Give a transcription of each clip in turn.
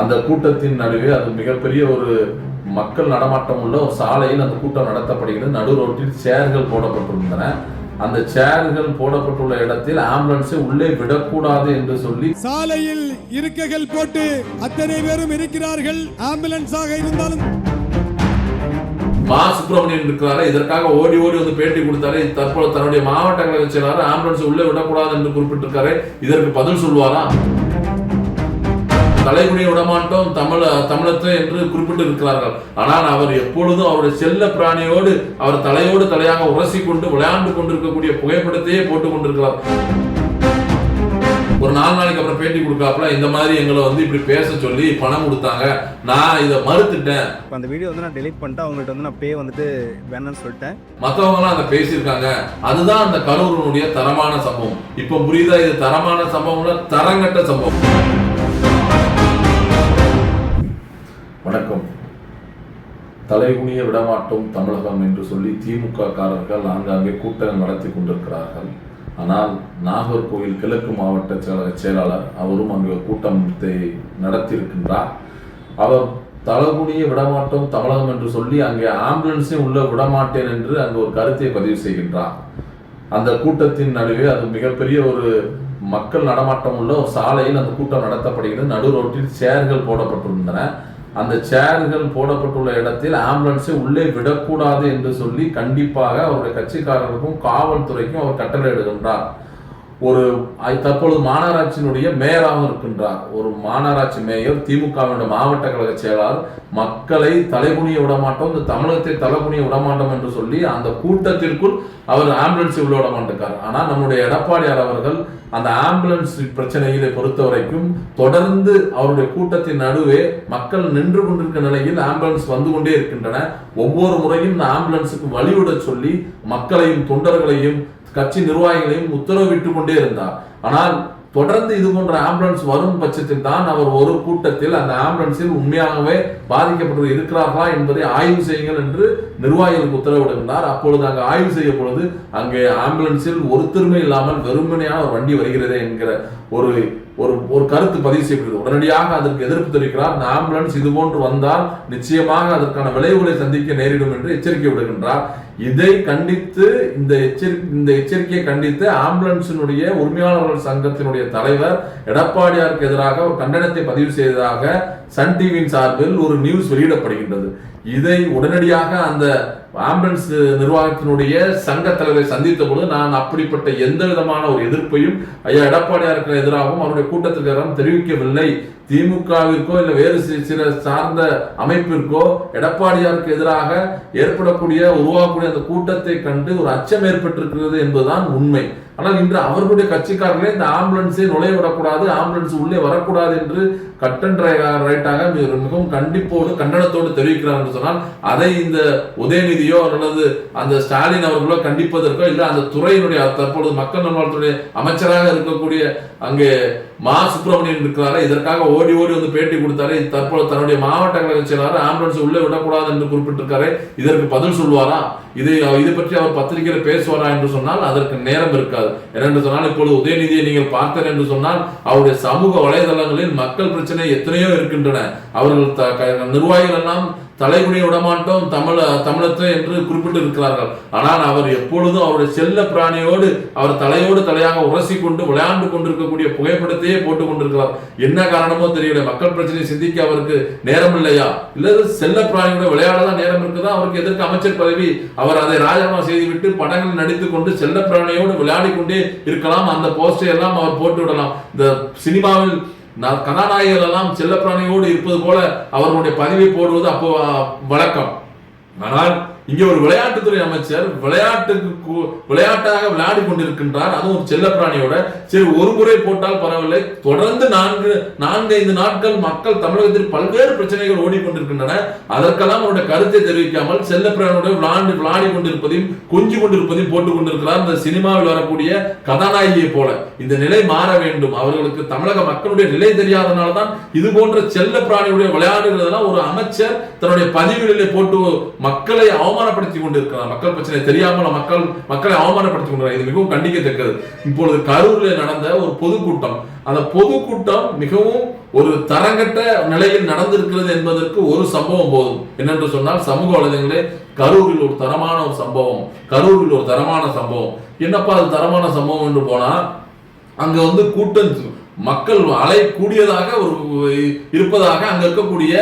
அந்த கூட்டத்தின் நடுவே அது மிகப்பெரிய ஒரு மக்கள் நடமாட்டம் உள்ள ஒரு சாலையில் அந்த கூட்டம் நடத்தப்படுகிறது. நடு ரோட்டில் சேர்கள் போடப்பட்டிருந்தன. அந்த சேர்கள் போடப்பட்டுள்ள இடத்தில் ஆம்புலன்ஸை உள்ளே விடக்கூடாது என்று சொல்லி சாலையில் இருக்கைகள் போட்டு அத்தனை பேரும் இருக்கிறார்கள். ஆம்புலன்ஸாக இருந்தாலும் மா சுப்பிரமணியன் இருக்கிறாரு இதற்காக ஓடி ஓடி வந்து பேட்டி கொடுத்தாரு தற்போது தன்னுடைய மாவட்ட கழக செயலாளர் ஆம்புலன்ஸ் உள்ளே விடக்கூடாது என்று குறிப்பிட்டிருக்காரு இதற்கு பதில் சொல்வாரா? தலைமுடியை விடமாட்டோம் தமிழ தமிழத்தை என்று குறிப்பிட்டு இருக்கிறார்கள் ஆனால் அவர் எப்பொழுதும் அவருடைய செல்ல பிராணியோடு அவர் தலையோடு தலையாக உரசி கொண்டு விளையாண்டு கொண்டிருக்கக்கூடிய புகைப்படத்தையே போட்டுக் கொண்டிருக்கிறார். ஒரு நாலு நாளைக்கு அப்புறம் பேட்டி கொடுக்காப்புல இந்த மாதிரி எங்களை வந்து இப்படி பேச சொல்லி பணம் கொடுத்தாங்க. நான் இதை மறுத்துட்டேன். அந்த வீடியோ வந்து நான் டெலீட் பண்ணிட்டு அவங்கள்ட்ட வந்து நான் பே வந்துட்டு வேணாம்னு சொல்லிட்டேன். மற்றவங்களாம் அதை பேசியிருக்காங்க. அதுதான் அந்த கரூரனுடைய தரமான சம்பவம். இப்போ புரியுதா? இது தரமான சம்பவம்ல தரங்கட்ட சம்பவம். வணக்கம். தலைகுனிய விடமாட்டோம் தமிழகம் என்று சொல்லி திமுக காரர்கள் ஆங்காங்கே கூட்டம் நடத்தி கொண்டிருக்கிறார்கள். ஆனால் நாகர்கோவில் கிழக்கு மாவட்ட செயலக செயலாளர் அவரும் அங்கே கூட்டத்தை நடத்தியிருக்கின்றார். அவர் தலகுனிய விடமாட்டோம் தமிழகம் என்று சொல்லி அங்கே ஆம்புலன்ஸே உள்ள விடமாட்டேன் என்று அங்கே ஒரு கருத்தை பதிவு செய்கின்றார். அந்த கூட்டத்தின் நடுவே அது மிகப்பெரிய ஒரு மக்கள் நடமாட்டம் உள்ள ஒரு சாலையில் அந்த கூட்டம் நடத்தப்படுகிறது. நடு ரோட்டில் சேர்கள் போடப்பட்டிருந்தன. அந்த சேர்கள் போடப்பட்டுள்ள இடத்தில் ஆம்புலன்ஸை உள்ளே விடக்கூடாது என்று சொல்லி கண்டிப்பாக அவருடைய கட்சிக்காரர்களுக்கும் காவல்துறைக்கும் அவர் கட்டளையிடுகின்றார் ஒரு தற்பொழுது மாநகராட்சியினுடைய மேயராகவும் இருக்கின்றார். ஒரு மாநகராட்சி மேயர் திமுகவினுடைய மாவட்ட கழக செயலாளர் மக்களை தலைகுனிய விடமாட்டோம் இந்த தமிழகத்தை தலைகுனிய விடமாட்டோம் என்று சொல்லி அந்த கூட்டத்திற்குள் அவர் ஆம்புலன்ஸை உள்ள விட மாட்டேக்கார் ஆனால் நம்முடைய எடப்பாடியார் அவர்கள் அந்த ஆம்புலன்ஸ் பிரச்சனையிலே பொறுத்த வரைக்கும் தொடர்ந்து அவருடைய கூட்டத்தின் நடுவே மக்கள் நின்று கொண்டிருக்கிற நிலையில் ஆம்புலன்ஸ் வந்து கொண்டே இருக்கின்றன. ஒவ்வொரு முறையும் இந்த ஆம்புலன்ஸுக்கு வழிவிட சொல்லி மக்களையும் தொண்டர்களையும் கட்சி நிர்வாகிகளையும் உத்தரவிட்டு கொண்டே இருந்தார். ஆனால் தொடர்ந்து இது போன்ற ஆம்புலன்ஸ் வரும் பட்சத்தில் தான் அவர் ஒரு கூட்டத்தில் அந்த ஆம்புலன்ஸில் உண்மையாகவே பாதிக்கப்பட்டு இருக்கிறார்களா என்பதை ஆய்வு செய்யுங்கள் என்று நிர்வாகிகளுக்கு உத்தரவிடுகின்றார். அப்பொழுது அங்கு ஆய்வு செய்ய பொழுது அங்கே ஆம்புலன்ஸில் ஒருத்தருமே இல்லாமல் வெறுமனையான ஒரு வண்டி வருகிறதே என்கிற ஒரு ஒரு ஒரு கருத்து பதிவு செய்யப்படுகிறது. உடனடியாக அதற்கு எதிர்ப்பு தெரிவிக்கிறார். இந்த ஆம்புலன்ஸ் இது போன்று வந்தால் நிச்சயமாக அதற்கான விளைவுகளை சந்திக்க நேரிடும் என்று எச்சரிக்கை விடுகின்றார் இதை கண்டித்து இந்த எச்சரி இந்த எச்சரிக்கையை கண்டித்து ஆம்புலன்ஸினுடைய உரிமையாளர்கள் சங்கத்தினுடைய தலைவர் எடப்பாடியாருக்கு எதிராக ஒரு கண்டனத்தை பதிவு செய்ததாக சன் டிவியின் சார்பில் ஒரு நியூஸ் வெளியிடப்படுகின்றது. இதை உடனடியாக அந்த ஆம்புலன்ஸ் நிர்வாகத்தினுடைய சங்க தலைவரை சந்தித்த பொழுது நான் அப்படிப்பட்ட எந்த விதமான ஒரு எதிர்ப்பையும் ஐயா எடப்பாடியாருக்கு எதிராகவும் அவருடைய கூட்டத்திற்கு எதிராகவும் தெரிவிக்கவில்லை. திமுகவிற்கோ இல்லை வேறு சில சார்ந்த அமைப்பிற்கோ எடப்பாடியாருக்கு எதிராக ஏற்படக்கூடிய உருவாகக்கூடிய அந்த கூட்டத்தை கண்டு ஒரு அச்சம் ஏற்பட்டிருக்கிறது என்பதுதான் உண்மை. ஆனால் இன்று அவர்களுடைய கட்சிக்காரர்களே இந்த ஆம்புலன்ஸை நுழைய விடக்கூடாது ஆம்புலன்ஸ் உள்ளே வரக்கூடாது என்று கட்டன் ரைட்டாக மிகவும் கண்டிப்போடு கண்டனத்தோடு தெரிவிக்கிறார் என்று சொன்னால் அதை இந்த உதயநிதியோ அல்லது அந்த ஸ்டாலின் அவர்களோ கண்டிப்பதற்கோ இல்லை அந்த துறையினுடைய தற்பொழுது மக்கள் நல்வாழ்வுத்துறை அமைச்சராக இருக்கக்கூடிய அங்கே மா சுப்பிரமணியன் இருக்கிறாரு இதற்காக ஓடி ஓடி வந்து பேட்டி கொடுத்தாரு தற்போது தன்னுடைய மாவட்ட கழக செயலாளர் ஆம்புலன்ஸ் உள்ளே விடக்கூடாது என்று குறிப்பிட்டிருக்காரு இதற்கு பதில் சொல்வாரா இது இது பற்றி அவர் பத்திரிகையில் பேசுவாரா என்று சொன்னால் அதற்கு நேரம் இருக்காது. என்னென்று சொன்னால் இப்பொழுது உதயநிதியை நீங்கள் பார்த்தீர்கள் என்று சொன்னால் அவருடைய சமூக வலைதளங்களில் மக்கள் பிரச்சனை எத்தனையோ இருக்கின்றன. அவர்கள் நிர்வாகிகள் எல்லாம் தலைகுனிய விடமாட்டோம் தமிழ தமிழத்தை என்று குறிப்பிட்டு இருக்கிறார்கள் ஆனால் அவர் எப்பொழுதும் அவருடைய செல்ல பிராணியோடு அவர் தலையோடு தலையாக உரசி கொண்டு விளையாண்டு கொண்டிருக்கக்கூடிய புகைப்படத்தையே போட்டு கொண்டிருக்கிறார். என்ன காரணமோ தெரியல. மக்கள் பிரச்சனையை சிந்திக்க அவருக்கு நேரம் இல்லையா இல்லது செல்ல பிராணியோட விளையாட தான் நேரம் இருக்குதா? அவருக்கு எதற்கு அமைச்சர் பதவி? அவர் அதை ராஜினாமா செய்துவிட்டு படங்களில் நடித்து கொண்டு செல்ல பிராணியோடு விளையாடி கொண்டே இருக்கலாம். அந்த போஸ்டை எல்லாம் அவர் போட்டு விடலாம் இந்த சினிமாவில் நான் கதாநாயகர்கள் எல்லாம் செல்லப்பிராணியோடு இருப்பது போல அவர்களுடைய பதிவை போடுவது அப்போ வழக்கம். ஆனால் இங்கே ஒரு விளையாட்டுத்துறை அமைச்சர் விளையாட்டுக்கு விளையாட்டாக விளையாடி கொண்டிருக்கின்றார். அதுவும் ஒரு செல்லப்பிராணியோட சரி ஒரு முறை போட்டால் பரவாயில்லை. தொடர்ந்து நான்கு நான்கு ஐந்து நாட்கள் மக்கள் தமிழகத்தில் பல்வேறு பிரச்சனைகள் ஓடிக்கொண்டிருக்கின்றன அதற்கெல்லாம் அவருடைய கருத்தை தெரிவிக்காமல் செல்லப்பிராணியோட விளையாண்டு விளையாடி கொண்டிருப்பதையும் கொஞ்சி கொண்டிருப்பதையும் போட்டுக் கொண்டிருக்கிறார். இந்த சினிமாவில் வரக்கூடிய கதாநாயகியை போல. இந்த நிலை மாற வேண்டும். அவர்களுக்கு தமிழக மக்களுடைய நிலை தெரியாதனால தான் இது போன்ற செல்ல பிராணியுடைய விளையாடுகிறதெல்லாம் ஒரு அமைச்சர் தன்னுடைய பதிவுகளிலே போட்டு மக்களை அவமானப்படுத்தி கொண்டிருக்கிறார் மக்கள் பிரச்சனை தெரியாமல் மக்கள் மக்களை அவமானப்படுத்தி கொண்டிருக்கிறார் இது மிகவும் கண்டிக்கத்தக்கது. இப்பொழுது கரூரில் நடந்த ஒரு பொதுக்கூட்டம். அந்த பொதுக்கூட்டம் மிகவும் ஒரு தரங்கட்ட நிலையில் நடந்திருக்கிறது என்பதற்கு ஒரு சம்பவம் போதும். என்னென்று சொன்னால் சமூக வலைதளங்களே கரூரில் ஒரு தரமான ஒரு சம்பவம். கரூரில் ஒரு தரமான சம்பவம். என்னப்பா அது தரமான சம்பவம் என்று போனால் அங்க வந்து கூட்டம் மக்கள் அலை கூடியதாக ஒரு இருப்பதாக அங்க இருக்கக்கூடிய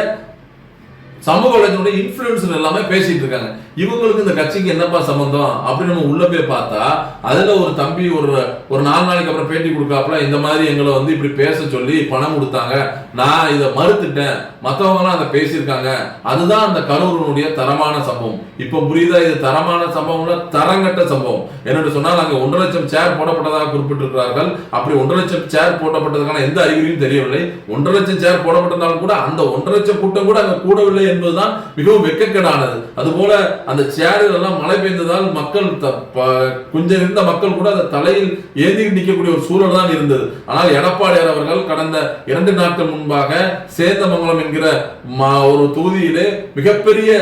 சமூக வலைதளங்களுடைய இன்ஃபுளுசர் எல்லாமே பேசிட்டு இருக்காங்க. இவங்களுக்கு இந்த கட்சிக்கு என்னப்பா சம்பந்தம்? அப்படின்னு நம்ம உள்ள போய் பார்த்தா அதுல ஒரு தம்பி ஒரு ஒரு நாலு நாளைக்கு அப்புறம் பேட்டி கொடுக்காப்புல இந்த மாதிரி எங்களை வந்து இப்படி பேச சொல்லி பணம் கொடுத்தாங்க. நான் இதை மறுத்துட்டேன். மற்றவங்களாம் அதை பேசியிருக்காங்க. அதுதான் அந்த கரூரனுடைய தரமான சம்பவம். இப்போ புரியுதா? இது தரமான சம்பவம்ல தரங்கட்ட சம்பவம். என்னென்னு சொன்னால் அங்கே ஒன்றரை லட்சம் சேர் போடப்பட்டதாக குறிப்பிட்டிருக்கிறார்கள். அப்படி ஒன்றரை லட்சம் சேர் போடப்பட்டதுக்கான எந்த அறிகுறியும் தெரியவில்லை. ஒன்றரை லட்சம் சேர் போடப்பட்டதாலும் கூட அந்த ஒன்றரை லட்சம் கூட்டம் கூட அங்கே கூடவில்லை என்பதுதான் மிகவும் வெட்கக்கேடானது அதுபோல அந்த சேரில் எல்லாம் மழை பெய்ந்ததால் மக்கள் கொஞ்சம் இருந்த மக்கள் கூட அந்த தலையில் ஏந்தி நிற்கக்கூடிய ஒரு சூழல் தான் இருந்தது. ஆனால் எடப்பாடியார் அவர்கள் கடந்த இரண்டு நாட்கள் முன்பாக சேந்தமங்கலம் என்கிற ஒரு தொகுதியிலே மிகப்பெரிய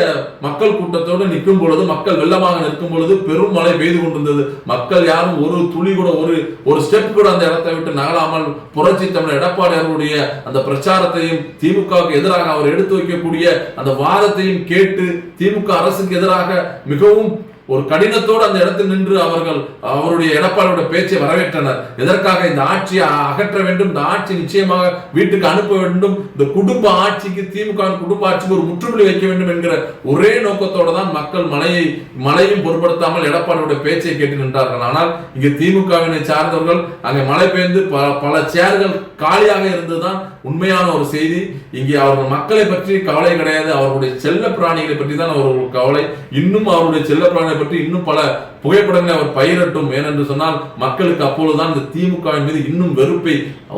மக்கள் கூட்டத்தோடு நிற்கும் பொழுது மக்கள் வெள்ளமாக நிற்கும் பொழுது பெரும் மழை பெய்து கொண்டிருந்தது. மக்கள் யாரும் ஒரு துளி கூட ஒரு ஒரு ஸ்டெப் கூட அந்த இடத்தை விட்டு நகலாமல் புரட்சி தமிழர் எடப்பாடியாருடைய அந்த பிரச்சாரத்தையும் திமுகவுக்கு எதிராக அவர் எடுத்து வைக்கக்கூடிய அந்த வாதத்தையும் கேட்டு திமுக அரசுக்கு எதிராக மிகவும் ஒரு கடினத்தோடு அந்த இடத்தில் நின்று அவர்கள் அவருடைய எடப்பாடியோட பேச்சை வரவேற்றனர். எதற்காக இந்த ஆட்சியை அகற்ற வேண்டும்? இந்த ஆட்சி நிச்சயமாக வீட்டுக்கு அனுப்ப வேண்டும். இந்த குடும்ப ஆட்சிக்கு திமுக குடும்ப ஆட்சிக்கு ஒரு முற்றுப்புள்ளி வைக்க வேண்டும் என்கிற ஒரே நோக்கத்தோடு தான் மக்கள் மழையை மழையும் பொருட்படுத்தாமல் எடப்பாடியோட பேச்சை கேட்டு நின்றார்கள். ஆனால் இங்கு திமுகவினை சார்ந்தவர்கள் அங்கே மழை பெய்ந்து பல பல சேர்கள் காலியாக இருந்ததுதான் உண்மையான ஒரு செய்தி. இங்கே அவர்கள் மக்களை பற்றி கவலை கிடையாது. அவர்களுடைய செல்ல பிராணிகளை பற்றி தான் அவர்கள் கவலை. இன்னும் அவருடைய செல்ல பிராணிகளை பற்றி இன்னும் பல புகைப்படங்களை அவர் பயிரட்டும். ஏனென்று சொன்னால் மக்களுக்கு அப்பொழுதுதான் இந்த திமுகவின் மீது இன்னும் வெறுப்பை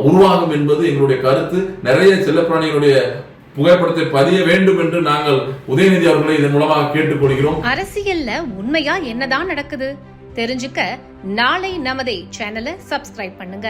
உருவாகும் என்பது எங்களுடைய கருத்து. நிறைய செல்ல பிராணிகளுடைய புகைப்படத்தை பதிய வேண்டும் என்று நாங்கள் உதயநிதி அவர்களை இதன் மூலமாக கேட்டுக்கொள்கிறோம். அரசியல்ல உண்மையா என்னதான் நடக்குது? தெரிஞ்சுக்க நாளை நமதே சேனலை சப்ஸ்கிரைப் பண்ணுங்க.